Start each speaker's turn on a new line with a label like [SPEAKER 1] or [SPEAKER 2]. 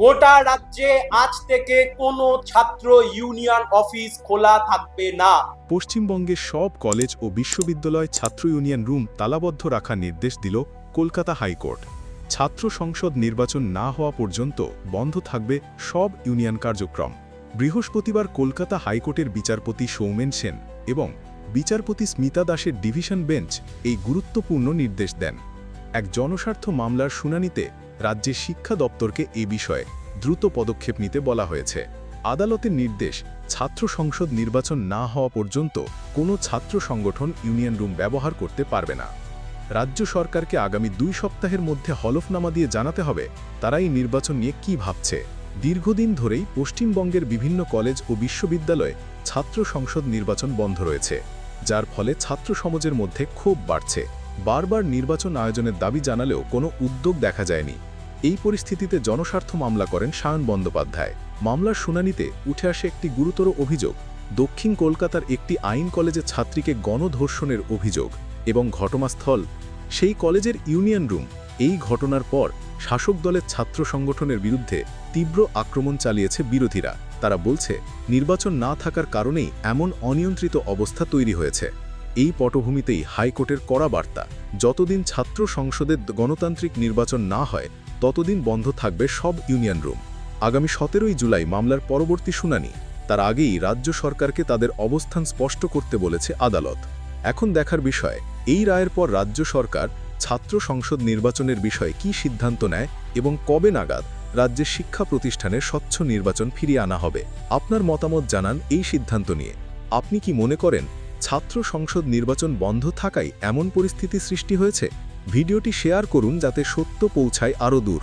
[SPEAKER 1] গোটা রাজ্যে আজ থেকে কোনো ছাত্র ইউনিয়ন অফিস খোলা থাকবে না।
[SPEAKER 2] পশ্চিমবঙ্গের সব কলেজ ও বিশ্ববিদ্যালয় ছাত্র ইউনিয়ন রুম তালাবদ্ধ রাখার নির্দেশ দিল কলকাতা হাইকোর্ট। ছাত্র সংসদ নির্বাচন না হওয়া পর্যন্ত বন্ধ থাকবে সব ইউনিয়ন কার্যক্রম। বৃহস্পতিবার কলকাতা হাইকোর্টের বিচারপতি সৌমেন সেন এবং বিচারপতি স্মিতা দাসের ডিভিশন বেঞ্চ এই গুরুত্বপূর্ণ নির্দেশ দেন। এক জনস্বার্থ মামলার শুনানিতে রাজ্যের শিক্ষা দপ্তরকে এ বিষয়ে দ্রুত পদক্ষেপ নিতে বলা হয়েছে। আদালতের নির্দেশ, ছাত্র সংসদ নির্বাচন না হওয়া পর্যন্ত কোনো ছাত্র সংগঠন ইউনিয়ন রুম ব্যবহার করতে পারবে না। রাজ্য সরকারকে আগামী দুই সপ্তাহের মধ্যে হলফনামা দিয়ে জানাতে হবে তারা এই নির্বাচন নিয়ে কী ভাবছে। দীর্ঘদিন ধরেই পশ্চিমবঙ্গের বিভিন্ন কলেজ ও বিশ্ববিদ্যালয়ে ছাত্র সংসদ নির্বাচন বন্ধ রয়েছে, যার ফলে ছাত্র সমাজের মধ্যে ক্ষোভ বাড়ছে। বারবার নির্বাচন আয়োজনের দাবি জানালেও কোনো উদ্যোগ দেখা যায়নি। এই পরিস্থিতিতে জনস্বার্থ মামলা করেন সায়ন বন্দ্যোপাধ্যায়। মামলার শুনানিতে উঠে আসে একটি গুরুতর অভিযোগ। দক্ষিণ কলকাতার একটি আইন কলেজের ছাত্রীকে গণধর্ষণের অভিযোগ এবং ঘটনাস্থল, সেই কলেজের ইউনিয়ন রুম। এই ঘটনার পর শাসক দলের ছাত্র সংগঠনের বিরুদ্ধে তীব্র আক্রমণ চালিয়েছে বিরোধীরা। তারা বলছে, নির্বাচন না থাকার কারণেই এমন অনিয়ন্ত্রিত অবস্থা তৈরি হয়েছে। এই পটভূমিতেই হাইকোর্টের কড়া বার্তা। যতদিন ছাত্র সংসদের গণতান্ত্রিক নির্বাচন না হয়, ততদিন বন্ধ থাকবে সব ইউনিয়ন রুম। আগামী সতেরোই জুলাই মামলার পরবর্তী শুনানি। তার আগেই রাজ্য সরকারকে তাদের অবস্থান স্পষ্ট করতে বলেছে আদালত। এখন দেখার বিষয়, এই রায়ের পর রাজ্য সরকার ছাত্র সংসদ নির্বাচনের বিষয়ে কী সিদ্ধান্ত নেয় এবং কবে নাগাদ রাজ্যের শিক্ষা প্রতিষ্ঠানের স্বচ্ছ নির্বাচন ফিরিয়ে আনা হবে? আপনার মতামত জানান এই সিদ্ধান্ত নিয়ে। আপনি কি মনে করেন ছাত্র সংসদ নির্বাচন বন্ধ থাকায় এমন পরিস্থিতি সৃষ্টি হয়েছে। ভিডিওটি শেয়ার করুন যাতে সত্য পৌঁছায় আরও দূর।